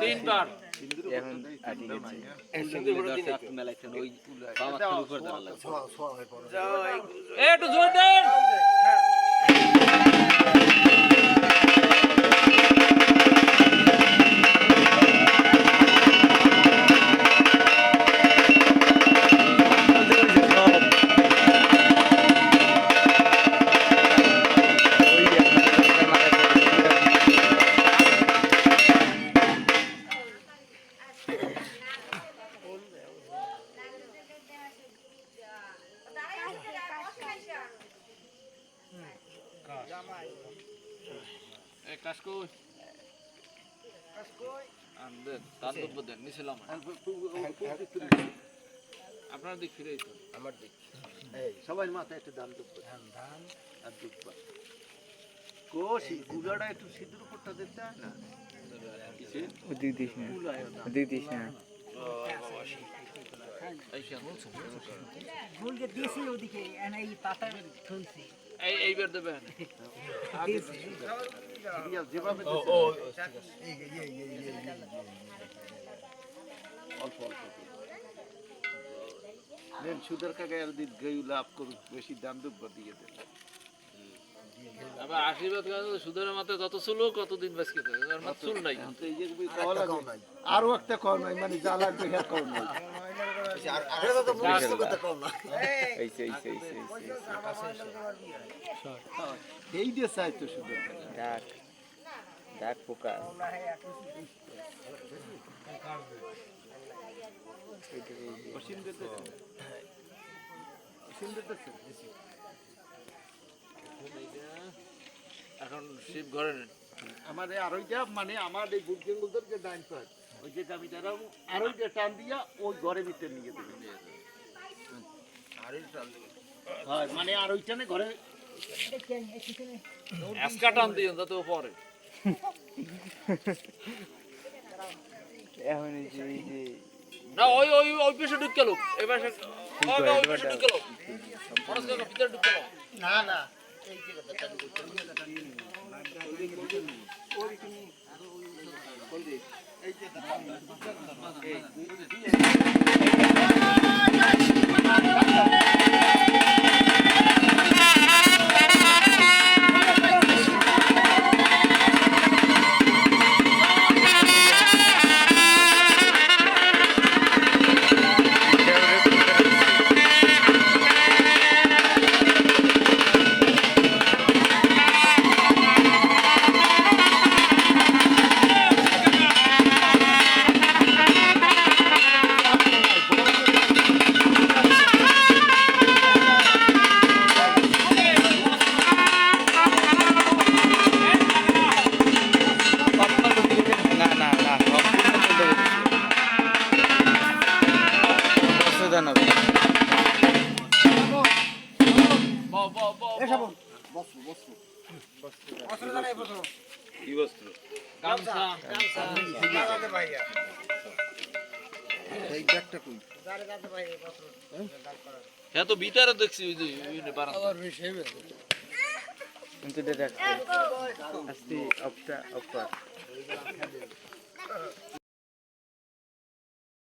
তিনবার। একটু জোর দেন। এ কাসকই আনবেন তার দুব্ব দেন নিছিলাম আপনার দিক ফিরে তো আমার দিক। সবাই মাথায় একটা ধান দুব্বা ধান আর দুব্বা। কোশি গুলাটা একটু সিঁদুর উপরটা দিতে হয় না? ওদিক দিস না। ওদিক দিস না এই দিয়েছি ওদিকে এই পাতা এই এইবার অল্প অল্প নেন সুদের কাকা আর গেউ লাভ করুক বেশি দাম দুব্বা দিয়ে দেন। আবার আশীর্বাদ করে সুদের মাথায় যত চুল কতদিন বাঁচকে চুল নাই। আরও একটা কম নাই। মানে যা লাগবে হ্যাঁ কম নাই। এই দিয়ে চাই তো সুদের কাকা ডাক। ডাক পোকা। অসীম দিতে এখন শিব ঘরে আমার এই আড়ইটা মানে আমার এই বুট জঙ্গলদের যে ডাইন ওই যে জমিদার আড়ইটা টান দিয়া ওই ঘরের ভিতরে নিয়ে দেবে। হয় মানে আর ওইখানে ঘরে আজকা টান দিয়ে যাতে পরে। এখন এই যে এই যে না ওই ওই ওই পেশে ঢুক গেল এই পাশে ওই ওই পেশে ঢুক গেল মনস কাকা ভিতরে ঢুক গেল না না না এই ব্যাগটা কই হ্যাঁ তো ভিতরে দেখছি ওই যে বারান্দা। আবার বেশ কিন্তু দেখ অপটা